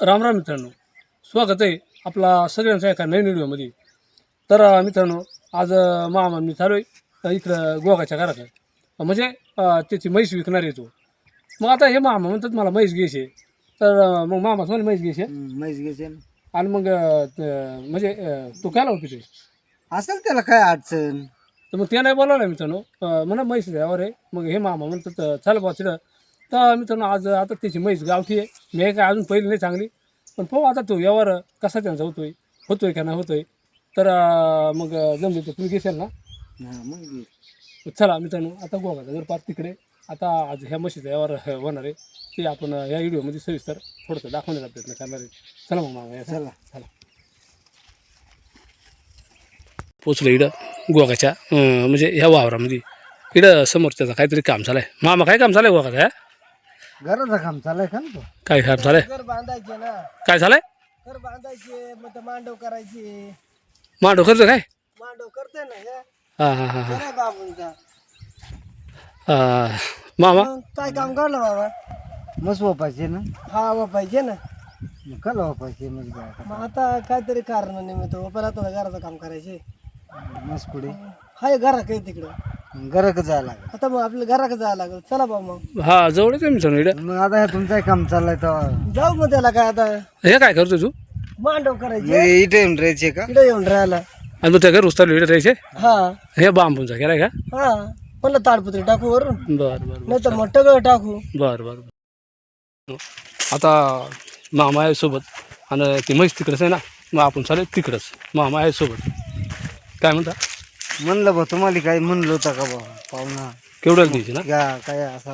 राम राम मित्रांनो स्वागत आहे आपला सगळ्यांचा एका नवीन व्हिडिओमध्ये तर मित्रांनो आज मामा मी चालू आहे इकडं गोगाच्या घरात. म्हणजे त्याची म्हैस विकणार आहे तो मग आता हे मामा म्हणतात मला म्हैस घ्यायची. तर मग मामा मला म्हैस घ्यायची. म्हैस घ्यायचे. आणि मग त- म्हणजे अं, तो काय लावतो ते असेल त्याला काय अडचण तर मग ते नाही बोलावलं मित्रांनो अं, म्हणा म्हैस द्यावर आहे मग हे मामा म्हणतात चल बा तिथं तर मित्रांनो आज आता त्याची म्हैस गावठी आहे. मी काय अजून पहिली नाही चांगली. पण पाहू आता तो व्यवहार कसा त्यांचा होतोय. होतोय का नाही होतोय. तर मग जमले तर तुम्ही घेशाल ना? मग. चला मित्रांनो आता गोगाचा जर पाच तिकडे. आता आज ह्या म्हशीचा व्यवहार होणार आहे. ते आपण या व्हिडिओमध्ये सविस्तर थोडंसं दाखवण्याचा प्रयत्न करणार आहे. चला मग मामा या चला. चला. पोचलो इकडं गोगाच्या म्हणजे ह्या वावरामध्ये. इकडं समोर त्याचं काहीतरी काम चालू आहे. मामा काय काम चालू आहे गोगाचं घराचं काम चालाय का ना तो? काय काम चालू आहे घर बांधायचे ना. काय झालंय? घर बांधायचे मग ते मांडव करायचे. मांडो करतो काय? मांडव करते ना हे. हां हां हां हां. बाबूंचा. मामा? मग काय काम काढलं बाबा? मस्त वापायचे ना? हा वापायचे ना. मग कल वापायचे मग मग आता काहीतरी कारण निमित्त वापायला आता घराचं काम करायचे. मस्त पुढे? हाय घरा काही तिकडं. घराक जायला लागेल. आता मग आपल्या घराक जायला लागेल. चला बा मग. हा जवळच आहे इकडं. मग आता हे तुमचं काम चाललंय तर जाऊ मग त्याला काय आता. हे काय करतो तू? मांडव करायचे. इथे येऊन राहायचे का? इथे येऊन राहायला. आणि मग त्या घर उचललो इकडे राहायचे? हा. हे बांबूंचा केलाय का? हा. म्हणलं ताडपत्री टाकू वरून. बरं बरं नाही तर मग टगळ टाकू. बरं बरं बरं. आता मामा आहे सोबत. आणि ती म्हैस तिकडंच आहे ना? मग आपण चालेल तिकडंच. मामा आहे सोबत. काय म्हणता? म्हणलं बा तुम्हाला काही म्हणलं होतं का बा पाहुणा. केवढ्याला द्यायची ना? का काय असा.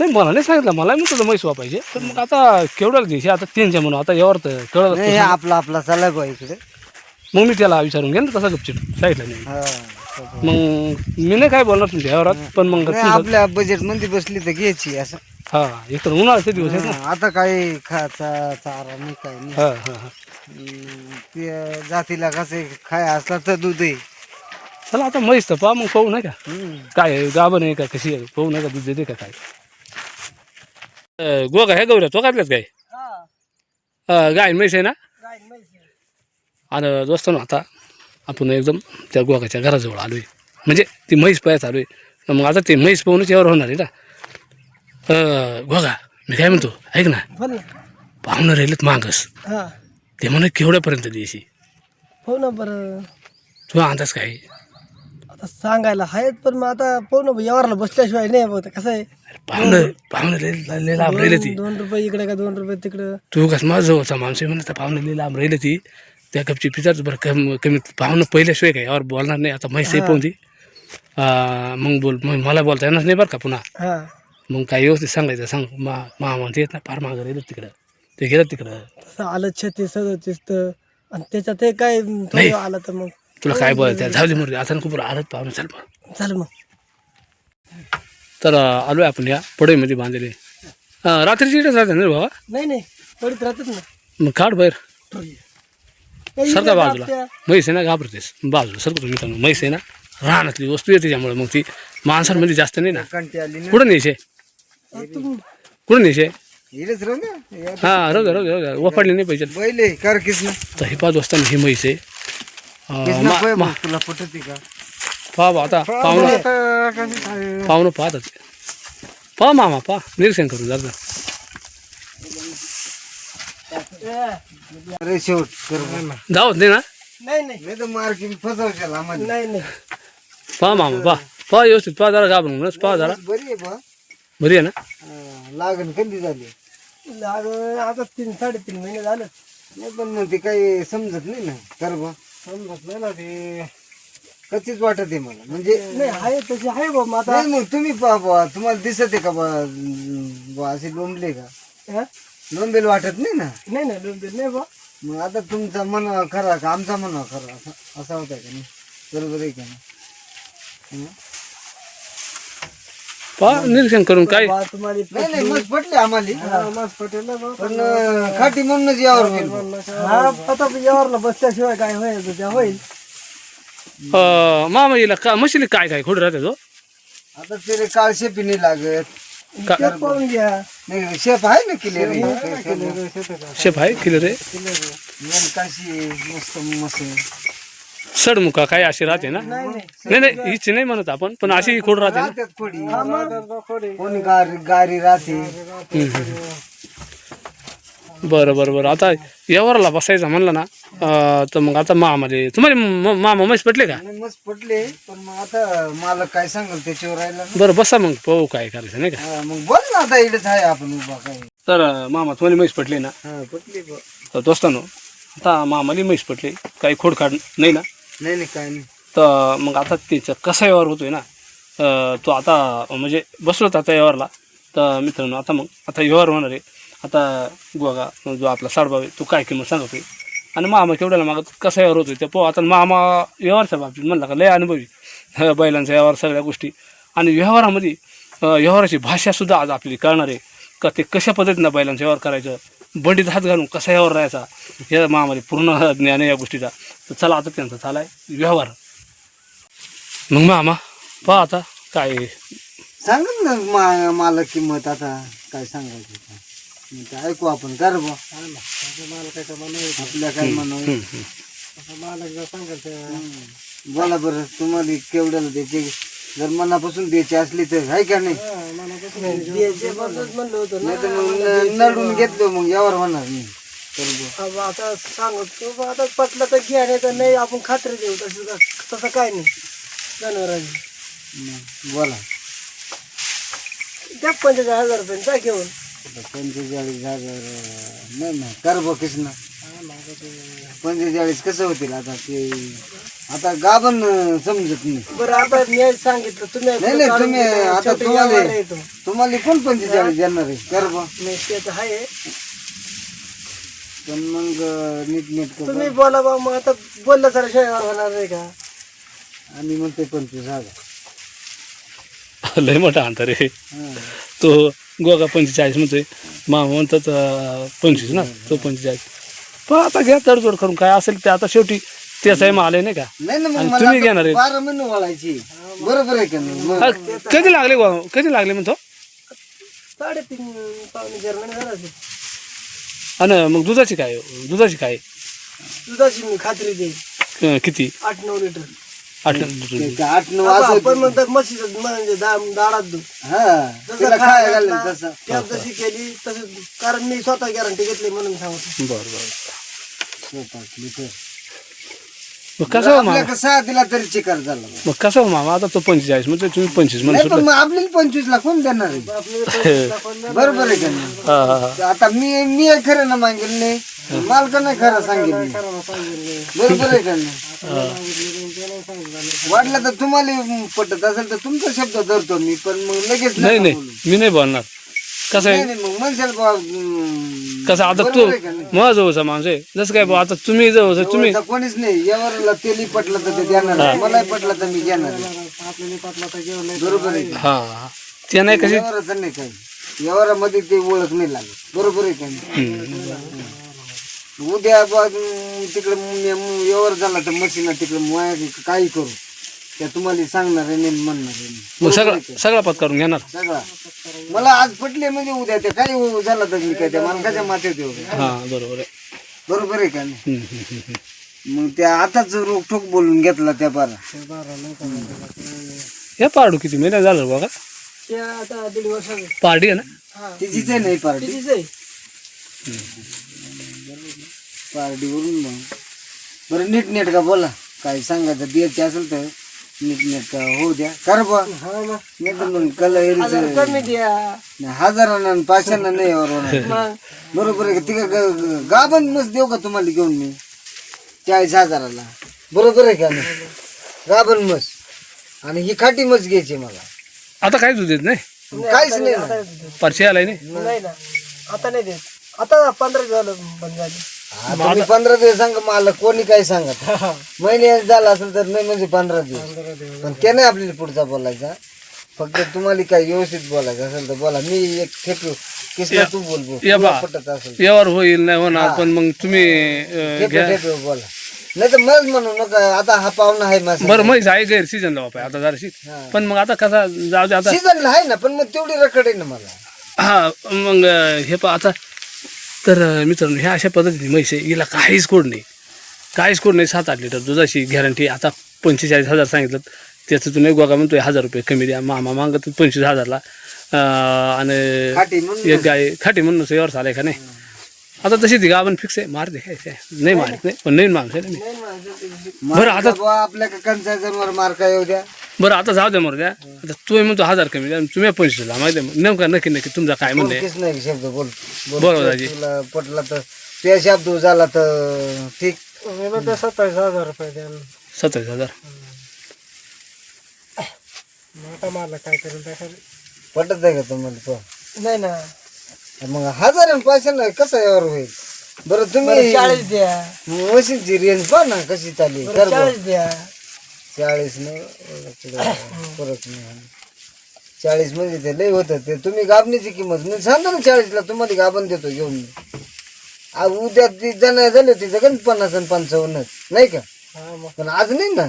नाही मला नाही सांगितलं. मला म्हणतो म्हैस वापायचे तर मग आता केवढ्याला द्यायची? आता त्यांच्या म्हणून. आता यावर तर कळलं नाही हे आपला आपला चाललाय बा इकडे. मग मी त्याला विचारून घेईन तसा गपचिप. साईडला नाही. हा मग मी नाही काय बोलणार तुमच्या यावरात पण मग आपल्या बजेटमध्ये बसली तर घ्यायची असं. हा इकडं उन्हाळ्याचे दिवस आहेत ना. हा, आता काही खायचा चारा नाही काय नाही. हा हा हा. हम्म, ते जातीला कसं खाय असला तर दूध आहे चला आता म्हैस तर पहा मग पाहू नाही का हम्म. काय आहे, गाभण आहे का कशी आहे? पाहू नका दूध देते का काय? अं, गोगा हे गौऱ्या तो काय? अं, गाय म्हैस आहे ना? आणि दोस्त ना आता आपण एकदम त्या गोगाच्या घराजवळ आलो आहे म्हणजे ती म्हैस पाया चालू आहे. मग आता ते म्हैस पाहूनच यावर होणार आहे ना? अं, गोगा मी काय म्हणतो ऐक ना. बोल ना. पाहुणं राहिलेत मागस हा. ते म्हणे केवढ्यापर्यंत द्यायची हो ना बरं. तुला अंदाज काय आता सांगायला आहेत पण मग आता पाहू यावरला बसल्याशिवाय नाही बघ कसं आहे? पाहुणं पाहुणं लय लय लांब राहिले ती. दोन रुपये इकडे का दोन रुपये तिकडं? तू कस माझा जवळचा माणूस आहे म्हणत पाहुणं लई लांब राहिली ती. त्या कपची पिचाच बरं कमी कमी पाहुणं पहिल्याशिवाय काय यावर बोलणार नाही आता म्हैस पाहून ती मग बोल मग मला बोलता येणार नाही बरं का पुन्हा? हा. मग काय व्यवस्थित सांगायचं सांग. मा मा म्हणते येत ना फार मागं राहिलं तिकडं. ते गेलं तिकडं. तसं आलं छत्तीस सदतीस तर. आणि त्याच्यात ते काय थोडं आलं तर मग. तुला काय बोलायचं जाऊ दे मुली आता खूप आलत पाहुणं चल मग. चालेल मग. तर अं, आलोय आपण या पडईमध्ये बांधलेले. रात्रीची इकडे जाते ना रे बाबा नाही नाही पडीत राहतात ना. मग काढ बाहेर. सरका बाजूला. म्हैस आहे ना घाबरतेस. बाजूला सरकतो मित्रांनो म्हैस आहे ना रानातली वस्तू येते त्यामुळे. मग ती माणसांमध्ये जास्त नाही ना. आली कुठं न्यायचे कुठं न्यायचे इकडेच हा राहू द्या राहू द्या वफाडले नाही पाहिजे. तर हे पाच वाजता ही म्हैस आहे. पै तुला पटती का? पहा बा आता पाहुणं पाहुणं पाहतात. पहा मामा पहा. निरीक्षण करून जात अरे शेवट कर जावत नाही. ना? नाही नाही. नाही तर मार्किंग फसवशाल आम्हाला नाही नाही. पहा मामा पहा. पहा व्यवस्थित पहा जरा घाबरून पहा जरा. बरी आहे बा. बरी आहे ना? हा, लागण कधी झाली? लागण आता तीन साडेतीन महिने झालं. नाही पण मग ते काही समजत नाही ना. कर बा. समजत नाही ना ते. कधीच वाटत आहे मला. म्हणजे नाही आहे तशी आहे बा आता मग तुम्ही पहा बा तुम्हाला दिसत आहे का बा बा असे लोंबले का? लोंबेल वाटत नाही ना? नाही ना लोंबेल नाही बा मग आता तुमचा मन खरा का आमचा मन खरा असा असा होता का नाही? बरोबर आहे का नाही? हं? पहा निरीक्षण करून काय. नाही नाही मस्त पटले आम्हाला. मस्त पटेल पण अं, खाटी म्हणूनच यावर आता यावरला बसल्याशिवाय काय होईल त्या होईल. अं, मामा येईल का म्हशीला काय काय खोड राहते तो? आता ते काळशे पिणे लागत. का? पाहून घ्या. नाही शेप आहे ना क्लिअर शेप आहे क्लिअर आहे. काशी मस्त मस्त. सडमुका काय अशी राहते ना? नाही नाही. हीच नाही म्हणत आपण पण अशी खोड राहते ना? राहतात खोडी. कोणी गारी गारी राहते. हम्म, हम्म. बरं बरं बरं. आता यावरला बसायचं म्हणलं ना अं, तर मग आता मामाले तुम्हाला म- मामा म्हैस पटले का? आणि मस्त पटले पण मग आता मला काय सांगाल त्याच्यावर राहिला ना? बरं बसा मग पाहू काय करायचं नाही का? हा, मग बोल ना आता इकडेच आहे आपण उभा काय तर अं, मामा तुम्हाला म्हैस पटली ना? हा पटली बुवा. तर दोस्तानो आता मामाली म्हैस पटली काही खोडखाड नाही ना? नाही नाही काय नाही. तर मग आता त्याचं कसा व्यवहार होतोय ना तो आता म्हणजे बसलोत आता व्यवहारला. तर मित्रांनो आता मग आता व्यवहार होणार आहे. आता गोगा जो आपला साडबाव आहे तो काय किंमत सांगतोय. आणि मामा केवढ्याला मागत कसा व्यवहार होतोय ते पो आता मामा व्यवहारच्या बाबतीत म्हणला का लय अनुभवी. बैलांचा व्यवहार सगळ्या गोष्टी. आणि व्यवहारामध्ये व्यवहाराची भाषासुद्धा आज आपली कळणार आहे. का ते कशा पद्धतीनं बैलांचा व्यवहार करायचं? बंडीत हात घालून कसा व्यवहार राहायचा या मामाला पूर्ण ज्ञान आहे या गोष्टीचा. तर चला आता त्यांचा चालाय व्यवहार. मग मामा पहा आता काय सांग ना मा- मला किंमत आता काय सांगायचं आता. मग ते ऐकू आपण कर बा आपल्या काय म्हणावं हम्म, हम्म. बोला बरं तुम्हाला केवढ्याला द्यायचे जर मनापासून द्यायची असली तर आहे का नाही? म्हणलं होतं नाही तर मग नडून घेतलो मग यावर होणार नाही. अब आता सांगतो बा आता पटलं तर घ्या नाही तर नाही आपण खात्री देऊ. तसं का- तसं काय नाही. जनावरांनी. मग बोला. त्या पंचेचाळीस हजार रुपये जा घेऊन. पंचेचाळीस हजार नाही ना कर बा कृष्ण. पंचेचाळीस कसं होतील आता ते? आता गाभण अं, समजत नाही. बरं आता मी सांगितलं तुम्ही नाही नाही काढून तुम्ही दिलं, आता शेवटी तुम्हाला येतो. तुम्हाला कोण पंचेचाळीस देणार आहे? कर बा. नाही ते तर आहे. पण मग नीट नीट कर. तुम्ही बोला बा मग आता बोललं तर शेवट होणार नाही का? आणि म्हणते पंचवीस हजार. लय मोठा अंतर आहे. तो गोगा पंचेचाळीस म्हणतोय. मामा म्हणतात अं, पंचवीस ना? तो पंचेचाळीस. पण आता घ्या तडजोड करून काय असेल ते आता शेवटी तेच आहे माल आहे नाही का? नाही ना मग आणि मला तुम्ही आता घेणार आहे? बारा महिने वळायची बरोबर आहे का नाही? मग. हा, कधी लागले? कधी लागले म्हणतो? साडेतीन पावणे चार महिने झाला असेल. आणि मग दुधाची काय? दुधाची काय? दुधाची मी खात्री अं, किती? आठ नऊ लिटर. आठ ते आठ नऊ आपण असं पण म्हणतात म्हशीचं म्हणजे दा- दाडात दूध. हा तिला खायला घालेल तसं त्यात जशी केली तसं कारण मी स्वतः गॅरंटी घेतली म्हणून सांगतो. बरं बरं. स्वतः लिटर. मग कसं हो मामा? सहा दिला तरी चिकार झाला. मग कसं हो मामा? आता तो पंचेचाळीस म्हणजे तुम्ही पंचवीस म्हणत नाही पण होता. मग आपल्याला पंचवीस ला कोण देणार आहे? बरोबर आहे का नाही? हा, हा, हा. आता मी मी खरं ना मागेल नाही मालका नाही खरं सांगेल मी. बरोबर आहे का नाही? वाटलं तर तुम्हाला पटत असेल तर तुमचा शब्द धरतो मी पण मग लगेच नाही नका नाही. बोलू. मी नाही बोलणार. कसं आहे? नाही, मग म्हणशाल कसं आता तू बरोबर आहे का नाही? जवळचा माणूस आहे जसं काय बुवा, आता तुम्ही जवळचा तुम्ही कोणीच नाही यावरला तेली पटलं तर ते देणार आहे. मलाही पटलं तर मी घेणार आहे. बरोबर आहे हा हा. ते नाही कशी यावराचं नाही काही यावरामध्ये ते ओळख नाही लागत बरोबर आहे का नाही? उद्या बा तिकडे म- म- व्यवहार झाला तर मशीन तिकडे माया काही करू त्या तुम्हाला सांगणार आहे नाही म्हणणार आहे. मग सगळं सगळा पत्करून घेणार. सगळा. मला आज पटले म्हणजे उद्या ते काही झालं तर मी काय त्या मालकाच्या माथ्यात येऊ हा बरोबर आहे. बरोबर आहे का नाही? हम्म, हम्म, हम्म, हम्म. मग त्या आताच रोखोक बोलून घेतला त्या बारा हे पाडू किती महिना झालं बघा? ते आता दीड वर्षाचे पार्टी आहे ना? तिचीच आहे नाही पार्टी कितीच आहे. पार्टीवरून मग. बरं नीट नेट का बोला. काय सांगायचं द्यायचे असेल तर. नीट नेट का होऊ द्या. कर बा हा मग नाही तर मग कलर हजार कमी द्या. हजारांना आणि पाचशेना नाही यावर होणार मग. बरोबर आहे का? तिकडे गाभण मस्त देऊ का तुम्हाला घेऊन मी? चाळीस हजाराला. बरोबर आहे का? नाही गाभण मस आणि ही खाटी मस घ्यायची मला. आता काय दूध देत नाही. काहीच नाही ना. आता पारशी आलाय नाही. नाही ना. आता नाही देत. आता पंधरा दिवस झालं बंद झाली. तुम्ही पंधरा दिवस सांगा मला कोणी काय सांगत? महिने झाला असेल तर नाही म्हणजे पंधरा दिवस. पण ते नाही आपल्याला पुढचा बोलायचा. फक्त तुम्हाला काय व्यवस्थित बोलायचं असेल तर बोला. मी एक ठेपू किसला तू बोल बोल. या तुला बा. पटत असेल व्यवहार होईल नाही होणार पण मग तुम्ही अं, बोला. नाही तर मग म्हणू नका आता हा पाहुणा आहे माझा बरं म्हैस आहे गैर सीजनला बापा आता जराशी. हा. पण मग आता कसा जाऊ दे आता सीझनला आहे ना पण मग तेवढी रकड आहे ना मला. हा मग अं, हे पा आता तर मित्रांनो ह्या अशा पद्धतीने म्हैस आहे. हिला काहीच कोड नाही. काहीच कोड नाही. सात आठ लिटर दुधाची गॅरंटी आता पंचेचाळीस हजार सांगितलं. त्याचं तुम्ही गोगा म्हणतोय. हजार रुपये कमी द्या. मामा मागत पंचवीस हजारला. आणि एक गाय खाटी म्हणून यावर चालाय का नाही? आता तशी ती गावन फिक्स आहे. मारते काय? काय? नाही मारत नाही. पण नाही माणूस आहे ना मी. बरं, आता- आपल्या कंचा जनावर मार काय येऊ द्या. बरं आता जाऊ द्या मरू द्या आता तुम्ही म्हणतो हजार कमी द्या तुम्ही पंचवीस द्या माहिती आहे नेमका नक्की नक्की तुमचा काय म्हणणं बोलकीच नाही शब्द बोल. बोल. बरोबर दाजी. तुला पटला तर त्या शब्द झाला तर ठीक. सत्तावीस हजार रुपये द्या. सत्तावीस हजार. मग आता मला काय पटत आहे का तुम्हाला तो? नाही ना. मग हजार आणि पैसे नाही कसं यावर होईल? बरं तुम्ही चाळीस द्या. मशीनची रेंज पहा ना कशी चालली. कर बरं. चाळीस द्या. चाळीस न परत नाही चाळीस म्हणजे ते लय होतं ते तुम्ही गाबणीची किंमत. मी सांगतो ना चाळीसला तुम्हाला गाबन देतो घेऊन. मी आ, उद्या ती जण झाली होती जगन पन्नास आणि पंचावन्न नाही का? हा पण आज नाही ना.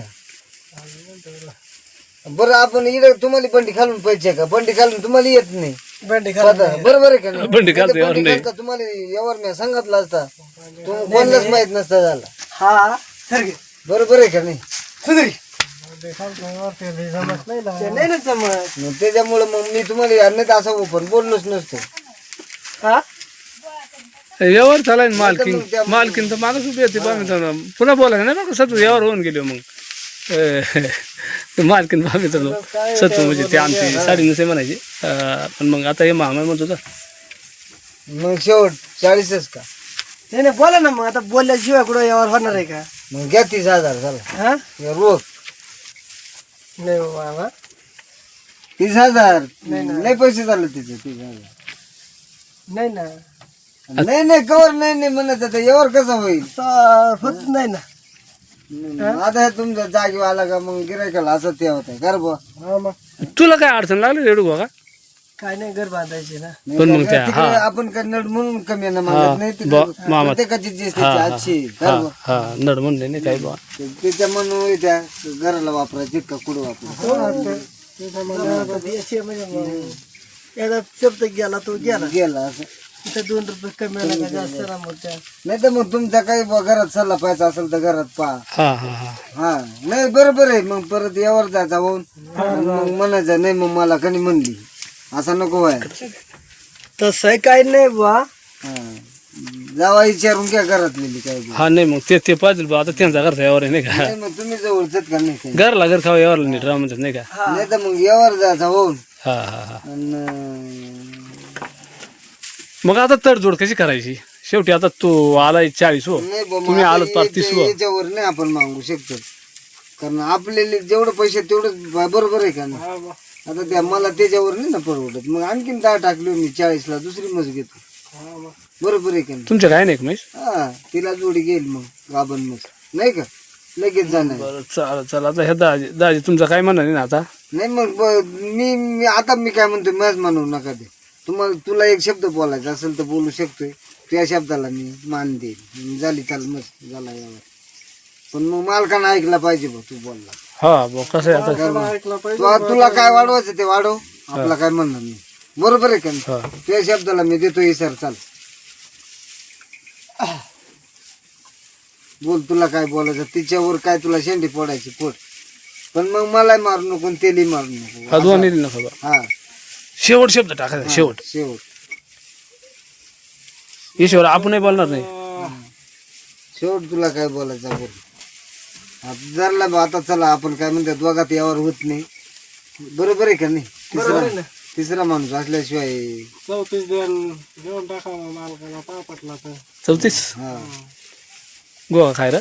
बरं आपण इकडे तुम्हाला बंडी खालून पैसे का? बंडी खालून तुम्हाला येत नाही. बरोबर आहे का नाही? बंडी खालतो बंडी नाही. तुम्हाला यावर मी सांगितलं असता. तुम्ही कोणालाच माहीत नसता झाला. हा सर बरोबर आहे का नाही? सुधरी. नाही ना जमत मग त्याच्यामुळे मग मी तुम्हाला या नाही तर असं ओपन बोललोच नसतो हा यावर चालाय ना मालकीन. मग त्या- मालकीन तर माणूस उभी होती मित्रांनो. पुन्हा बोलायचं नाही बघा सत्व यावर होऊन गेलो मग. ते मालकीन बा मित्रांनो. सत्व म्हणजे ते आमची साडी नसे म्हणायची. पण मग आता हे मामा म्हणत होता. मग शेवट चाळीसच का? नाही नाही बोला ना मग. आता बोलल्याशिवाय कुठं यावर होणार आहे का? मग घ्या तीस हजार झाला. हा? हे रोख नाही बाबा. तीस हजार. नाही पैसे झाले तिचे तीस हजार. नाही ना. नाही नाही कवर नाही नाही म्हणत आता. यावर कसं होईल? सा- होत नाही ना. मग आता हे तुमच्या जागेवर आला का मग गिरायकाला असं ते होत आहे कर बुवा. हा मग. तुला काय अडचण लागली रेडू बघा. काय नाही घर बांधायचे ना. पण? मग त्या- तिकडे हा. आपण कन्नड म्हणून कमी आहे ना हा, मागत नाही तिकडे. ब- मामा. प्रत्येकाची जी हा आजची. हा. हा. नड म्हणले नाही काही बा. ते- त्याच्या म्हणून त्या घराला वापरायचे का कुठं वापरायचं? एकदा शब्द गेला तो गेला. गेला. असं तिथे दोन रुपये कमी आला का जास्त ना मग त्या नाही तर मग तुमच्या काही बुवा घरात सल्ला पाहिजे असेल तर घरात पहा. हा हा हा. हा. नाही बरोबर आहे. मग परत यावर जायचा होऊन मग म्हणायचं नाही मग मला कणी म्हणली? असं नको व्हाय तसं काय नाही बा हा. जावा विचारून घ्या घरातलेली काय बी. हा नाही मग ते ते पाहिजे बा आता त्यांचा घरचा यावर आहे नाही का? नाही मग तुम्ही जवळच का नाही काही? घरला घर खावा यावर नीट राहा म्हणतात नाही का? नाही तर मग यावर जायचा होऊन. हा हा हा. अन, मग आता तडजोड कशी करायची? शेवटी आता तू आलाय चाळीस हो. नाही बुवा, मग तुम्ही आता आलात पार याच्या- तीस हो. याच्यावर नाही आपण मागू शकतो. कारण आपल्याला जेवढं पैसे तेवढं बरोबर आहे का नाही? आता त्या मला त्याच्यावर नाही ना परवडत. मग आणखीन दहा टाकली मी चाळीसला दुसरी मस घेतो बरोबर आहे का नाही? तुमच्या काय नाही का म्हैस हा तिला जोडी घेईल मग गाबन मस नाही का? लगेच जाणार. बरं चाल चल आता हे दाजी दाजी तुमचं काय म्हणणं नाही ना आता? नाही मग ब- मी मी आता मी काय म्हणतो मॅच म्हणू नका ते. तुम्हाला तुला एक शब्द बोलायचा असेल तर बोलू शकतोय. त्या शब्दाला मी मान देईल झाली चाल मस्त झाला यावर पण मग मालकानं ऐकला पाहिजे बघ तू बोलला. हा कसं आहे आता? तुला काय वाढवायचं ते वाढव. आपला काय म्हणणार नाही. बरोबर आहे का नाही? हा. त्या शब्दाला मी देतो सर चाल. बोल तुला काय बोलायचं? तिच्यावर काय तुला शेंडी फोडायची? फोड. पण मग मला मारू नको आणि तेली मारू नको. हा दोन नका. हा. शेवट शब्द टाकायचा शेवट. शेवट. ईश्वर आपणही बोलणार नाही. शेवट तुला काय बोलायचं बोल. जरला बा आता चला आपण काय म्हणतो दोघात यावर होत नाही. बरोबर आहे का नाही? तिसरा तिसरा माणूस असल्याशिवाय चौतीस दिन घेऊन टाका मालकाला पापटला तर. चौतीस? हा. गोवा खाय रे.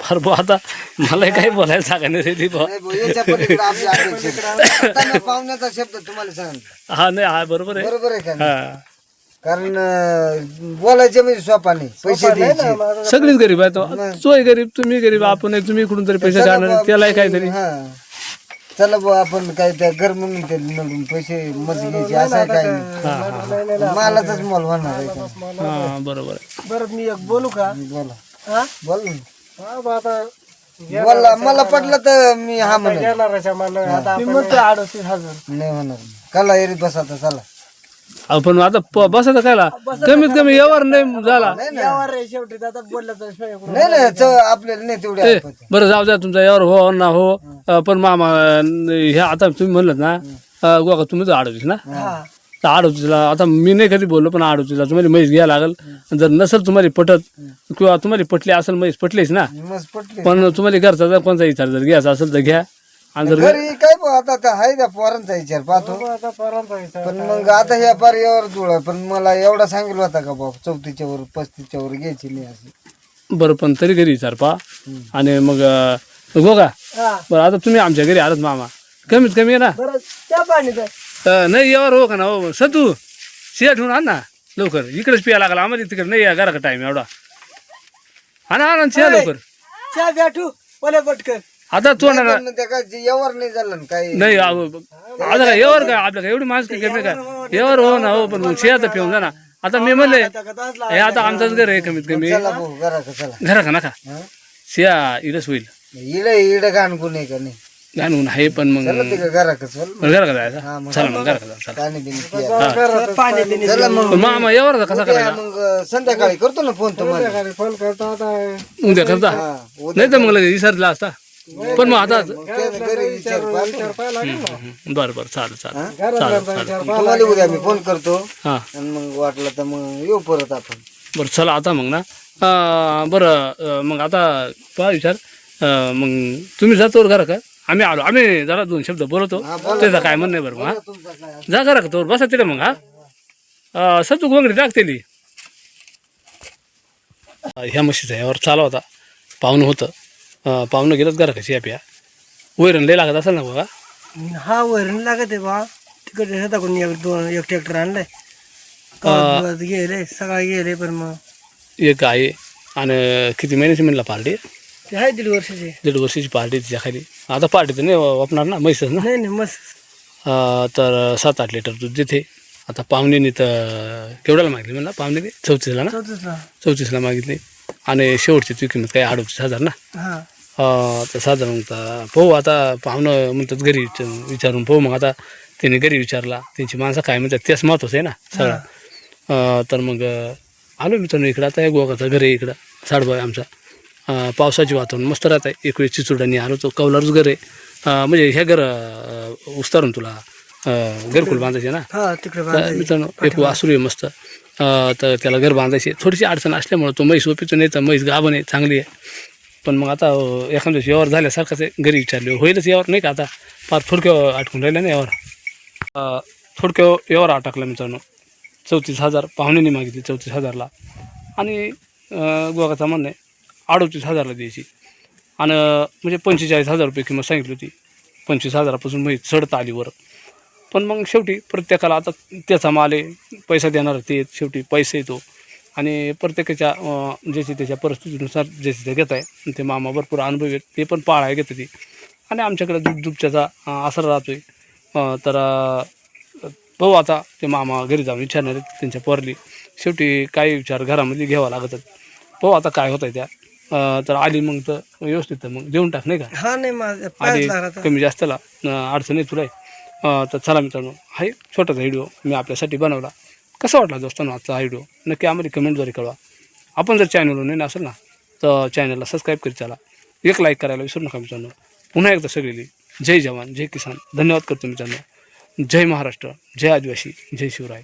फार बो आता मला काही बोलायला जागा नाही रे बा. नाही भाऊ, याच्या पलीकडे आपली अपेक्षा आहे. आता मी पाहुण्याचा शब्द तुम्हाला सांगितला हा नाही हा बरोबर आहे. बरोबर आहे का नाही? हा. कारण अं, बोलायचे म्हणजे सोपा नाही पैसे द्यायचे. सगळीच गरीब आहे तो गरीब तुम्ही गरीब आपण आहे, तुम्ही कुठून तरी पैसे काढणार त्यालाही काहीतरी. हा. चला भाऊ आपण काय त्या घर नडून पैसे मज घ्यायचे असं काही नाही मालाचाच मोल होणार आहे का? हा बरोबर आहे. बरं मी एक बोलू का? बोला. हा? बोल ना. हा बा आता मला मला पटलं तर मी हा आहे मला आता आपण म्हणतो अडतीस हजार. नाही होणार. कला एरी बस आता चला. अहो, पण आता प- बसायचं कायला? कमीत कमी व्यवहार नाही झाला. यावर रे शेवटी आता बोललं तर शिवाय कुठं. नाही नाही च- आपल्याला नाही तेवढे ए, ऐकत. बरं जाऊ द्या तुमचा यावर हो ना हो. अ, पण मामा अ, ह्या आता तुम्ही म्हणलं ना अ, गोका तुम्ही तर अडवतीस ना? हा. तर अडवतीसला आता मी नाही कधी बोललो पण अडवतीसला तुम्हाला म्हैस घ्यायला लागेल. जर नसेल तुम्हाला पटत किंवा तुम्हाला पटली असेल म्हैस पटलीच ना. मस्त पटले पण तुम्हाला घरचा जर कोणता विचार जर घ्यायचा असेल तर घ्या. आणि जर घरी काय पाहू आता तर आहे त्या पोरांचा विचार पाहतो. आता व्हायचं. पण मग आता ह्या पार यावर जुळ पण मला एवढा सांगितलं होता का बाबा चौतीच्या वर पस्तीसच्या वर घ्यायची नाही असं बरं पण तरी घरी विचार पा आणि मग अ, हा बरं आता तुम्ही आमच्या घरी आलात मामा. कमीत कमी आहे ना? बरं त्या पाणी तर अ, नाही यावर हो का ना हो सतू शिया ठेवून आण ना लवकर. इकडेच पिया लागला आम्हाला तिकडे नाही या घरा टाइम एवढा. हा ना ना शिया लवकर. चहा भेटू बोले पटकन. आता तो पण त्या काय नाही झालं ना काही नाही अहो, आता काय यावर काय? आपल्या काय एवढी माणसं कमी काय यावर हो ना हो पण तर पिऊन जा ना. आता मी म्हणले हे आता आमचंच घर आहे कमीत कमी. चला भाऊ घरा का चला. घरा का नका? हं? शिया इडच होईल. इड इड गाण कोणी का नाही? घालून आहे पण मग चला ते घरा का चल. घरा का जायचा. हा मग चला मग घरा का जायचं पाणी बिनी पिया. पाणी बिणी चला मग. पण मामा यावर कसा उद्या करायचा? मग संध्याकाळी करतो ना फोन तुम्हाला. फोन करतो आता. उद्या करता? हा उद्या नाही तर मग लगेच विसरला असता. पण मग आता. बरं बरं चालेल चालेल. हा? चालेल चालेल. तुम्हाला उद्या मी फोन करतो हां. आणि मग वाटलं तर मग येऊ परत आपण. बरं चला आता मग ना. बरं मग आता पहा विचार. मग तुम्ही जातो घरा का आम्ही आलो. आम्ही जरा दोन शब्द बोलवतो त्याचा काय म्हणणं बरं मग हा? जा घरा का तोवर बसा तिथे मग हा? सतू गोंगडी टाकते ती ह्या म्हशीचा यावर चालू होता. पाहुणं होतं. पाहुणं गेलंच घरा कशी प्या वैरण लय लागत असेल ना बघा हा वरण लागत आहे बा. तिकडे शेताकडून एक दोन एक ट्रॅक्टर आणलाय. गावात गेले सगळा गेले पण मग. एक आहे आणि किती महिन्याची म्हणला पार्टी? ते आहे दीड वर्षाचे. दीड वर्षाची पार्टी तिच्या खाली. आता पार्टी तर नाही वापणार ना म्हैसच ना? नाही नाही मस्त अं, तर सात आठ लिटर दूध देते. आता पाहुणेनी तर केवढ्याला मागितली म्हणला? पाहुणेने? चौतीसला ना? चौतीस ना चौतीसला मागितली. आणि शेवटची ती किंमत काय? अडतीस हजार ना? हा. तर साधारणतः पाहू आता पाहुणं म्हणतात घरी विच- विचारून पाहू मग. आता त्यांनी घरी विचारला त्यांची माणसं काय म्हणतात तेच महत्वाचं आहे ना सगळं. तर मग आलो मित्रांनो इकडं. आता गोगाचं घर आहे इकडं साडबाय आमचा. पावसाचे वातावरण मस्त राहत आहे एक वेळेस चिचुडानी आलो तो कौलारूच घर आहे. म्हणजे हे घर उस्तारून तुला घरकुल बांधायचे ना? तिकडे तर बांधायची. मित्रांनो एक वासरू आहे मस्त. तर त्याला घर बांधायची. थोडीशी अडचण असल्यामुळं तो म्हैस ओपितो नाही तर म्हैस गाभण आहे चांगली आहे. पण मग आता एखाद्या दिवशी यावर झाल्यासारखंच आहे. घरी विचारले होईलच यावर नाही का आता? फार थोडक्या आटकून राहिलं ना यावर. अं, थोडक्या यावर अटकला मित्रांनो. चौतीस हजार पाहुण्यांनी मागितली चौतीस हजारला. आणि अं, गोगाचा म्हणणं आहे अडोतीस हजारला द्यायची. आणि म्हणजे पंचेचाळीस हजार रुपये किंमत सांगितली होती. पंचवीस हजारापासून मग चढता आली वर. पण मग शेवटी प्रत्येकाला आता त्याचा माल आहे पैसा देणार ते शेवटी पैसे येतो. आणि प्रत्येकाच्या ज्याची त्याच्या परिस्थितीनुसार ज्याचे ते घेत आहे ते मामा भरपूर अनुभव आहेत ते पण पाळाय घेते ती. आणि आमच्याकडे दूध दुपच्याचा आसरा राहतो आहे तर भाऊ आता ते मामा घरी जाऊन विचारणार आहेत त्यांच्या पोरली शेवटी काही विचार घरामध्ये घ्यावा लागतात. भाऊ आता काय होत आहे त्या तर आली मग तर व्यवस्थित तर मग देऊन टाक नाही का? हा नाही लागत कमी जास्तला अडचण आहे. तुला तर चला मित्रांनो हा एक छोटासा व्हिडिओ मी आपल्यासाठी बनवला. कसा वाटला दोस्तांनो आजचा हा व्हिडिओ नक्की आम्हाला कमेंटद्वारे कळवा. आपण जर चॅनलवर नाही असेल ना तर चॅनलला सबस्क्राईब करीत चला. एक लाईक करायला विसरू नका मित्रांनो. पुन्हा एकदा सगळी जय जवान जय किसान. धन्यवाद करतो मित्रांनो. जय महाराष्ट्र जय आदिवासी जय शिवराय.